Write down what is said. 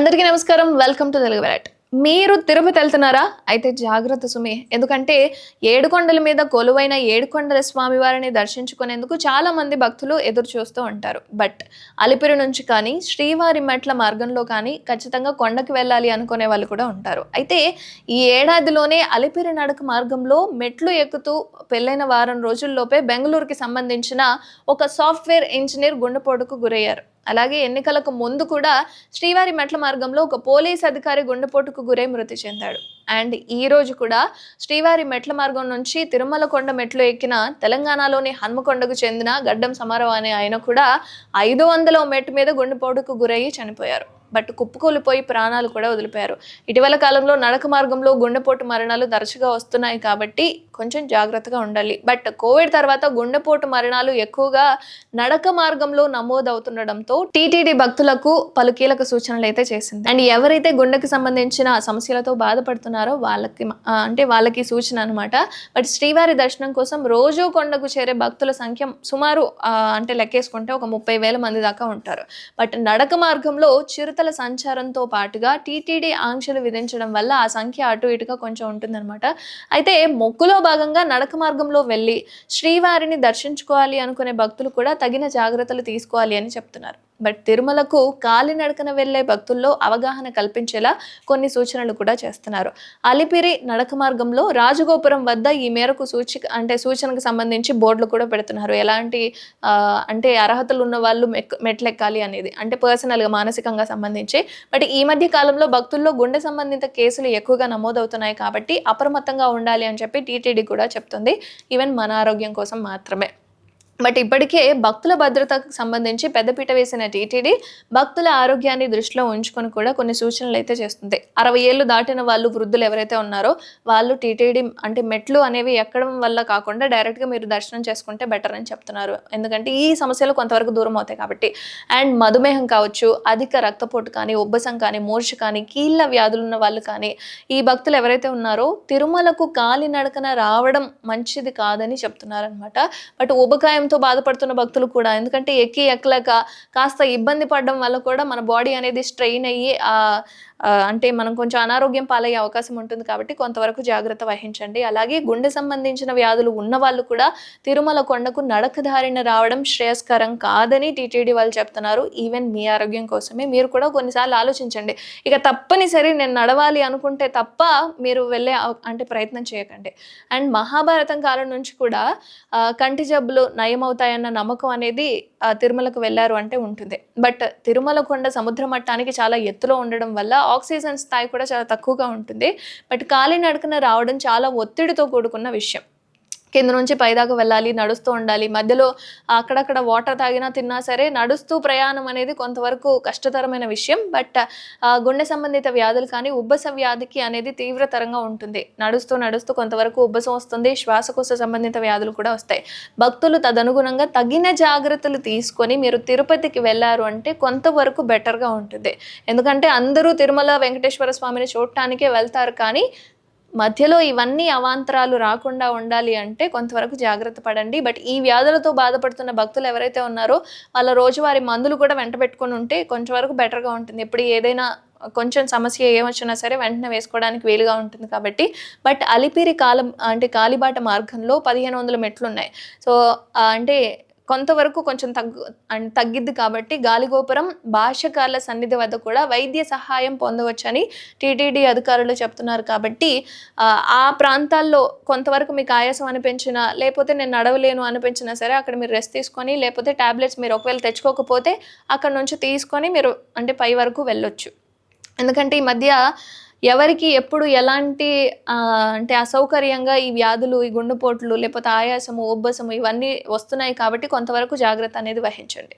అందరికీ నమస్కారం. Welcome to Telugu variety. మీరు తిరుపతి వెళ్తున్నారా? అయితే జాగ్రత్త సుమి. ఎందుకంటే ఏడుకొండల మీద కొలువైన ఏడుకొండల స్వామివారిని దర్శించుకునేందుకు చాలామంది భక్తులు ఎదురు చూస్తూ ఉంటారు. బట్ అలిపిరి నుంచి కానీ శ్రీవారి మెట్ల మార్గంలో కానీ ఖచ్చితంగా కొండకి వెళ్ళాలి అనుకునే వాళ్ళు కూడా ఉంటారు. అయితే ఈ ఏడాదిలోనే అలిపిరి నడక మార్గంలో మెట్లు ఎక్కుతూ పెళ్ళైన వారం రోజుల్లోపే బెంగళూరుకి సంబంధించిన ఒక సాఫ్ట్వేర్ ఇంజనీర్ గుండెపోటుకు గురయ్యారు. అలాగే ఎన్నికలకు ముందు కూడా శ్రీవారి మెట్ల మార్గంలో ఒక పోలీస్ అధికారి గుండెపోటుకు గురై మృతి చెందాడు. అండ్ ఈ రోజు కూడా శ్రీవారి మెట్ల మార్గం నుంచి తిరుమల కొండ మెట్లు ఎక్కిన తెలంగాణలోని హన్మకొండకు చెందిన గడ్డం సమారావు అనే ఆయన కూడా ఐదు వందల మెట్టు మీద గుండెపోటుకు గురయ్యి చనిపోయారు. బట్ కుప్పకూలిపోయి ప్రాణాలు కూడా వదిలిపోయారు. ఇటీవల కాలంలో నడక మార్గంలో గుండెపోటు మరణాలు తరచుగా వస్తున్నాయి కాబట్టి కొంచెం జాగ్రత్తగా ఉండాలి. బట్ కోవిడ్ తర్వాత గుండెపోటు మరణాలు ఎక్కువగా నడక మార్గంలో నమోదవుతుండడంతో టీటీడీ భక్తులకు పలు కీలక సూచనలు అయితే చేసింది. అండ్ ఎవరైతే గుండెకి సంబంధించిన సమస్యలతో బాధపడుతున్నారో వాళ్ళకి అంటే వాళ్ళకి సూచన అనమాట బట్ శ్రీవారి దర్శనం కోసం రోజు కొండకు చేరే భక్తుల సంఖ్య సుమారు అంటే లెక్కేసుకుంటే ఒక ముప్పై వేల మంది దాకా ఉంటారు. బట్ నడక మార్గంలో చిరుతల సంచారంతో పాటుగా టీటీడీ ఆంక్షలు విధించడం వల్ల ఆ సంఖ్య అటు ఇటుగా కొంచెం ఉంటుందన్నమాట. అయితే మొక్కులో భాగంగా నడక మార్గంలో వెళ్ళి శ్రీవారిని దర్శించుకోవాలి అనుకునే భక్తులు కూడా తగిన జాగ్రత్తలు తీసుకోవాలి అని చెప్తున్నారు. బట్ తిరుమలకు కాలినడకన వెళ్ళే భక్తుల్లో అవగాహన కల్పించేలా కొన్ని సూచనలు కూడా చేస్తున్నారు. అలిపిరి నడక మార్గంలో రాజగోపురం వద్ద ఈ మేరకు సూచి అంటే సూచనకు సంబంధించి బోర్డులు కూడా పెడుతున్నారు. ఎలాంటి అంటే అర్హతలు ఉన్న వాళ్ళు మెక్- మెట్లెక్కాలి అనేది అంటే పర్సనల్గా మానసికంగా సంబంధించి. బట్ ఈ మధ్య కాలంలో భక్తుల్లో గుండె సంబంధిత కేసులు ఎక్కువగా నమోదవుతున్నాయి కాబట్టి అప్రమత్తంగా ఉండాలి అని చెప్పి టీటీడీ కూడా చెప్తుంది. ఈవెన్ మన ఆరోగ్యం కోసం మాత్రమే. బట్ ఇప్పటికే భక్తుల భద్రతకు సంబంధించి పెద్దపీట వేసిన టీటీడీ భక్తుల ఆరోగ్యాన్ని దృష్టిలో ఉంచుకొని కూడా కొన్ని సూచనలు అయితే చేస్తుంది. అరవై ఏళ్ళు దాటిన వాళ్ళు వృద్ధులు ఎవరైతే ఉన్నారో వాళ్ళు టీటీడీ అంటే మెట్లు అనేవి ఎక్కడం వల్ల కాకుండా డైరెక్ట్గా మీరు దర్శనం చేసుకుంటే బెటర్ అని చెప్తున్నారు. ఎందుకంటే ఈ సమస్యలు కొంతవరకు దూరం అవుతాయి కాబట్టి. అండ్ మధుమేహం కావచ్చు అధిక రక్తపోటు కానీ ఉబ్బసం కానీ మూర్ఛ కానీ కీళ్ళ వ్యాధులు ఉన్న వాళ్ళు కానీ ఈ భక్తులు ఎవరైతే ఉన్నారో తిరుమలకు కాలినడకన రావడం మంచిది కాదని చెప్తున్నారనమాట బట్ అనారోగ్యంతో బాధపడుతున్న భక్తులు కూడా. ఎందుకంటే ఎక్కి ఎక్కలేక కాస్త ఇబ్బంది పడడం వల్ల కూడా మన బాడీ అనేది స్ట్రెయిన్ అయ్యి ఆ, అంటే మనం కొంచెం అనారోగ్యం పాలయ్యే అవకాశం ఉంటుంది కాబట్టి కొంతవరకు జాగ్రత్త వహించండి. అలాగే గుండె సంబంధించిన వ్యాధులు ఉన్న వాళ్ళు కూడా తిరుమల కొండకు నడకదారిన రావడం శ్రేయస్కరం కాదని టీటీడీ వాళ్ళు చెప్తున్నారు. ఈవెన్ మీ ఆరోగ్యం కోసమే మీరు కూడా కొన్నిసార్లు ఆలోచించండి. ఇక తప్పనిసరి నేను నడవాలి అనుకుంటే తప్ప మీరు వెళ్ళే అంటే ప్రయత్నం చేయకండి. అండ్ మహాభారతం కాలం నుంచి కూడా కంటి జబ్బులు నయమవుతాయన్న నమ్మకం అనేది తిరుమలకు వెళ్ళారు అంటే ఉంటుంది. బట్ తిరుమల కొండ సముద్ర మట్టానికి చాలా ఎత్తులో ఉండడం వల్ల ఆక్సిజన్ స్థాయి కూడా చాలా తక్కువగా ఉంటుంది. బట్ కాలినడకన రావడం చాలా ఒత్తిడితో కూడుకున్న విషయం. కింద నుంచి పైదాకా వెళ్ళాలి నడుస్తూ ఉండాలి. మధ్యలో అక్కడక్కడ వాటర్ తాగినా తిన్నా సరే నడుస్తూ ప్రయాణం అనేది కొంతవరకు కష్టతరమైన విషయం. బట్ గుండె సంబంధిత వ్యాధులు కానీ ఉబ్బస వ్యాధికి అనేది తీవ్రతరంగా ఉంటుంది. నడుస్తూ నడుస్తూ కొంతవరకు ఉబ్బసం వస్తుంది. శ్వాసకోశ సంబంధిత వ్యాధులు కూడా వస్తాయి. భక్తులు తదనుగుణంగా తగిన జాగ్రత్తలు తీసుకొని మీరు తిరుపతికి వెళ్ళారు అంటే కొంతవరకు బెటర్గా ఉంటుంది. ఎందుకంటే అందరూ తిరుమల వెంకటేశ్వర స్వామిని చూడటానికే వెళ్తారు కానీ మధ్యలో ఇవన్నీ అవాంతరాలు రాకుండా ఉండాలి అంటే కొంతవరకు జాగ్రత్త పడండి. బట్ ఈ వ్యాధులతో బాధపడుతున్న భక్తులు ఎవరైతే ఉన్నారో వాళ్ళ రోజువారి మందులు కూడా వెంట పెట్టుకుని ఉంటే కొంచెం వరకు బెటర్గా ఉంటుంది. ఎప్పుడు ఏదైనా కొంచెం సమస్య ఏమొచ్చినా సరే వెంటనే వేసుకోవడానికి వీలుగా ఉంటుంది కాబట్టి. బట్ అలిపిరి కాలం అంటే కాలిబాట మార్గంలో పదిహేను వందల మెట్లు ఉన్నాయి. సో అంటే కొంతవరకు కొంచెం తగ్గు అండ్ తగ్గిద్ది కాబట్టి గాలిగోపురం భాషకాల సన్నిధి వద్ద కూడా వైద్య సహాయం పొందవచ్చని టీటీడీ అధికారులు చెప్తున్నారు కాబట్టి ఆ, ప్రాంతాల్లో కొంతవరకు మీకు ఆయాసం అనిపించినా లేకపోతే నేను నడవలేను అనిపించినా సరే అక్కడ మీరు రెస్ట్ తీసుకొని లేకపోతే టాబ్లెట్స్ మీరు ఒకవేళ తెచ్చుకోకపోతే అక్కడ నుంచి తీసుకొని మీరు అంటే పై వరకు వెళ్ళొచ్చు. ఎందుకంటే ఈ మధ్య ఎవరికి ఎప్పుడు ఎలాంటి అంటే అసౌకర్యంగా ఈ వ్యాధులు ఈ గుండెపోట్లు లేకపోతే ఆయాసము ఉబ్బసము ఇవన్నీ వస్తున్నాయి కాబట్టి కొంతవరకు జాగ్రత్త అనేది వహించండి.